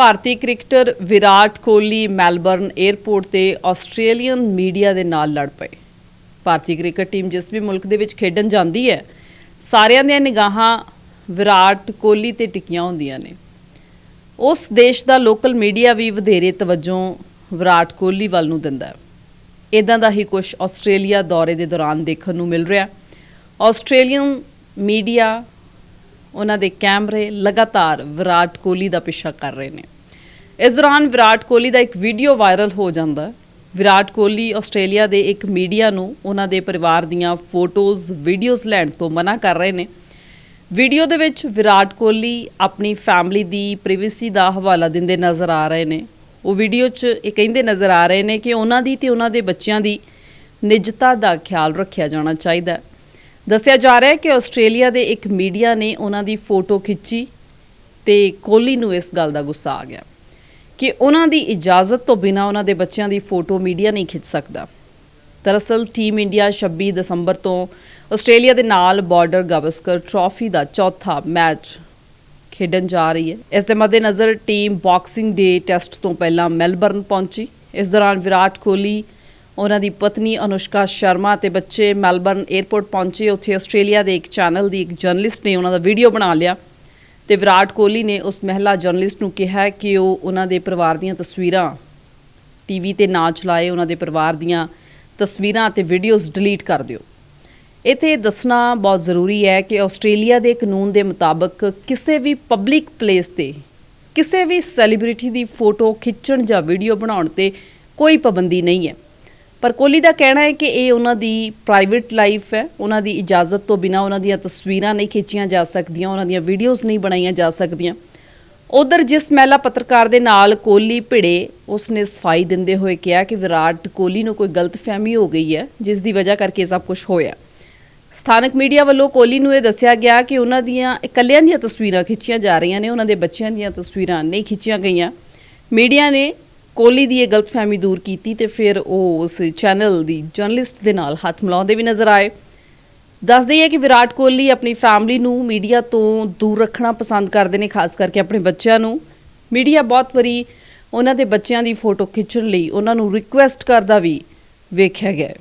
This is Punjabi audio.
ਭਾਰਤੀ cricketer Virat Kohli Melbourne airport ਤੇ ਆਸਟ੍ਰੇਲੀਅਨ ਮੀਡੀਆ ਦੇ ਨਾਲ ਲੜ ਪਏ। ਭਾਰਤੀ ਕ੍ਰਿਕਟ ਟੀਮ ਜਿਸ ਵੀ ਮੁਲਕ ਦੇ ਵਿੱਚ ਖੇਡਣ ਜਾਂਦੀ ਹੈ, ਸਾਰਿਆਂ ਦੀਆਂ ਨਿਗਾਹਾਂ ਵਿਰਾਟ ਕੋਹਲੀ ਤੇ ਟਿਕੀਆਂ ਹੁੰਦੀਆਂ ਨੇ। ਉਸ ਦੇਸ਼ ਦਾ ਲੋਕਲ ਮੀਡੀਆ ਵੀ ਵਧੇਰੇ ਤਵੱਜੋ ਵਿਰਾਟ ਕੋਹਲੀ ਵੱਲ ਨੂੰ ਦਿੰਦਾ ਹੈ। ਇਦਾਂ ਦਾ ਹੀ ਕੁਝ ਆਸਟ੍ਰੇਲੀਆ ਦੌਰੇ ਦੇ ਦੌਰਾਨ ਦੇਖਣ ਨੂੰ ਮਿਲ ਰਿਹਾ। ਆਸਟ੍ਰੇਲੀਅਨ ਮੀਡੀਆ ਉਹਨਾਂ ਦੇ ਕੈਮਰੇ ਲਗਾਤਾਰ ਵਿਰਾਟ ਕੋਹਲੀ ਦਾ ਪਿੱਛਾ ਕਰ ਰਹੇ ਨੇ। ਇਸ ਦੌਰਾਨ ਵਿਰਾਟ ਕੋਹਲੀ ਦਾ ਇੱਕ ਵੀਡੀਓ ਵਾਇਰਲ ਹੋ ਜਾਂਦਾ ਹੈ। ਵਿਰਾਟ ਕੋਹਲੀ ਆਸਟ੍ਰੇਲੀਆ ਦੇ ਇੱਕ ਮੀਡੀਆ ਨੂੰ ਉਹਨਾਂ ਦੇ ਪਰਿਵਾਰ ਦੀਆਂ ਫੋਟੋਜ਼, ਵੀਡੀਓਜ਼ ਲੈਣ ਤੋਂ ਮਨਾ ਕਰ ਰਹੇ ਨੇ। ਵੀਡੀਓ ਦੇ ਵਿੱਚ ਵਿਰਾਟ ਕੋਹਲੀ ਆਪਣੀ ਫੈਮਿਲੀ ਦੀ ਪ੍ਰਾਈਵੇਸੀ ਦਾ ਹਵਾਲਾ ਦਿੰਦੇ ਨਜ਼ਰ ਆ ਰਹੇ ਨੇ। ਉਹ ਵੀਡੀਓ 'ਚ ਇਹ ਕਹਿੰਦੇ ਨਜ਼ਰ ਆ ਰਹੇ ਨੇ ਕਿ ਉਹਨਾਂ ਦੀ ਤੇ ਉਹਨਾਂ ਦੇ ਬੱਚਿਆਂ ਦੀ ਨਿੱਜਤਾ ਦਾ ਖਿਆਲ ਰੱਖਿਆ ਜਾਣਾ ਚਾਹੀਦਾ ਹੈ। ਦੱਸਿਆ ਜਾ ਰਿਹਾ ਹੈ ਕਿ ਆਸਟ੍ਰੇਲੀਆ ਦੇ ਇੱਕ ਮੀਡੀਆ ਨੇ ਉਹਨਾਂ ਦੀ ਫੋਟੋ ਖਿੱਚੀ ਤੇ ਕੋਹਲੀ ਨੂੰ ਇਸ ਗੱਲ ਦਾ ਗੁੱਸਾ ਆ ਗਿਆ ਕਿ ਉਹਨਾਂ ਦੀ ਇਜਾਜ਼ਤ ਤੋਂ ਬਿਨਾ ਉਹਨਾਂ ਦੇ ਬੱਚਿਆਂ ਦੀ ਫੋਟੋ ਮੀਡੀਆ ਨਹੀਂ ਖਿੱਚ ਸਕਦਾ। ਦਰਅਸਲ, ਟੀਮ ਇੰਡੀਆ 26 ਦਸੰਬਰ ਤੋਂ ਆਸਟ੍ਰੇਲੀਆ ਦੇ ਨਾਲ ਬਾਰਡਰ ਗਵਸਕਰ ਟਰਾਫੀ ਦਾ ਚੌਥਾ ਮੈਚ ਖੇਡਣ ਜਾ ਰਹੀ ਹੈ। ਇਸ ਦੇ ਮੱਦੇਨਜ਼ਰ ਟੀਮ ਬਾਕਸਿੰਗ ਡੇ ਟੈਸਟ ਤੋਂ ਪਹਿਲਾਂ ਮੈਲਬਰਨ ਪਹੁੰਚੀ। ਇਸ ਦੌਰਾਨ ਵਿਰਾਟ ਕੋਹਲੀ ਉਹਨਾਂ ਦੀ ਪਤਨੀ ਅਨੁਸ਼ਕਾ ਸ਼ਰਮਾ ਤੇ ਬੱਚੇ ਮੈਲਬਰਨ 에ਅਰਪੋਰਟ ਪਹੁੰਚੇ। ਉੱਥੇ ਆਸਟ੍ਰੇਲੀਆ ਦੇ ਇੱਕ ਚੈਨਲ ਦੀ ਇੱਕ ਜਰਨਲਿਸਟ ਨੇ ਉਹਨਾਂ ਦਾ ਵੀਡੀਓ ਬਣਾ ਲਿਆ ਤੇ ਵਿਰਾਟ ਕੋਹਲੀ ਨੇ ਉਸ ਮਹਿਲਾ ਜਰਨਲਿਸਟ ਨੂੰ ਕਿਹਾ ਕਿ ਉਹ ਉਹਨਾਂ ਦੇ ਪਰਿਵਾਰ ਦੀਆਂ ਤਸਵੀਰਾਂ ਟੀਵੀ ਤੇ ਨਾ ਚਲਾਏ, ਉਹਨਾਂ ਦੇ ਪਰਿਵਾਰ ਦੀਆਂ ਤਸਵੀਰਾਂ ਤੇ ਵੀਡੀਓਜ਼ ਡਿਲੀਟ ਕਰ ਦਿਓ। ਇੱਥੇ ਦੱਸਣਾ ਬਹੁਤ ਜ਼ਰੂਰੀ ਹੈ ਕਿ ਆਸਟ੍ਰੇਲੀਆ ਦੇ ਕਾਨੂੰਨ ਦੇ ਮੁਤਾਬਕ ਕਿਸੇ ਵੀ ਪਬਲਿਕ ਪਲੇਸ ਤੇ, ਕਿਸੇ ਵੀ ਸੈਲੀਬ੍ਰਿਟੀ ਦੀ ਫੋਟੋ ਖਿੱਚਣ ਜਾਂ ਵੀਡੀਓ ਬਣਾਉਣ ਤੇ ਕੋਈ ਪਾਬੰਦੀ ਨਹੀਂ ਹੈ। ਪਰ ਕੋਹਲੀ ਦਾ ਕਹਿਣਾ ਹੈ ਕਿ ਇਹ ਉਹਨਾਂ ਦੀ ਪ੍ਰਾਈਵੇਟ ਲਾਈਫ ਹੈ, ਉਹਨਾਂ ਦੀ ਇਜਾਜ਼ਤ ਤੋਂ ਬਿਨਾ ਉਹਨਾਂ ਦੀਆਂ ਤਸਵੀਰਾਂ ਨਹੀਂ ਖਿੱਚੀਆਂ ਜਾ ਸਕਦੀਆਂ, ਉਹਨਾਂ ਦੀਆਂ ਵੀਡੀਓਜ਼ ਨਹੀਂ ਬਣਾਈਆਂ ਜਾ ਸਕਦੀਆਂ। ਉਧਰ ਜਿਸ ਮਹਿਲਾ ਪੱਤਰਕਾਰ ਦੇ ਨਾਲ ਕੋਹਲੀ ਭਿੜੇ, ਉਸਨੇ ਸਫ਼ਾਈ ਦਿੰਦੇ ਹੋਏ ਕਿਹਾ ਕਿ ਵਿਰਾਟ ਕੋਹਲੀ ਨੂੰ ਕੋਈ ਗਲਤਫਹਿਮੀ ਹੋ ਗਈ ਹੈ, ਜਿਸ ਦੀ ਵਜ੍ਹਾ ਕਰਕੇ ਸਭ ਕੁਝ ਹੋਇਆ। ਸਥਾਨਕ ਮੀਡੀਆ ਵੱਲੋਂ ਕੋਹਲੀ ਨੂੰ ਇਹ ਦੱਸਿਆ ਗਿਆ ਕਿ ਉਹਨਾਂ ਦੀਆਂ ਇਕੱਲਿਆਂ ਦੀਆਂ ਤਸਵੀਰਾਂ ਖਿੱਚੀਆਂ ਜਾ ਰਹੀਆਂ ਨੇ, ਉਹਨਾਂ ਦੇ ਬੱਚਿਆਂ ਦੀਆਂ ਤਸਵੀਰਾਂ ਨਹੀਂ ਖਿੱਚੀਆਂ ਗਈਆਂ। ਮੀਡੀਆ ਨੇ ਕੋਹਲੀ ਦੀ ਇਹ ਗਲਤਫਹਿਮੀ ਦੂਰ ਕੀਤੀ ਤੇ ਫਿਰ ਉਹ ਉਸ ਚੈਨਲ ਦੀ ਜਰਨਲਿਸਟ ਦੇ ਨਾਲ ਹੱਥ ਮਿਲਾਉਂਦੇ ਵੀ ਨਜ਼ਰ ਆਏ। ਦੱਸ ਦਈਏ ਕਿ ਵਿਰਾਟ ਕੋਹਲੀ ਆਪਣੀ ਫੈਮਿਲੀ ਨੂੰ ਮੀਡੀਆ ਤੋਂ ਦੂਰ ਰੱਖਣਾ ਪਸੰਦ ਕਰਦੇ ਨੇ, ਖਾਸ ਕਰਕੇ ਆਪਣੇ ਬੱਚਿਆਂ ਨੂੰ। ਮੀਡੀਆ ਬਹੁਤ ਵਾਰੀ ਉਹਨਾਂ ਦੇ ਬੱਚਿਆਂ ਦੀ ਫੋਟੋ ਖਿੱਚਣ ਲਈ ਉਹਨਾਂ ਨੂੰ ਰਿਕੁਐਸਟ ਕਰਦਾ ਵੀ ਵੇਖਿਆ ਗਿਆ ਹੈ।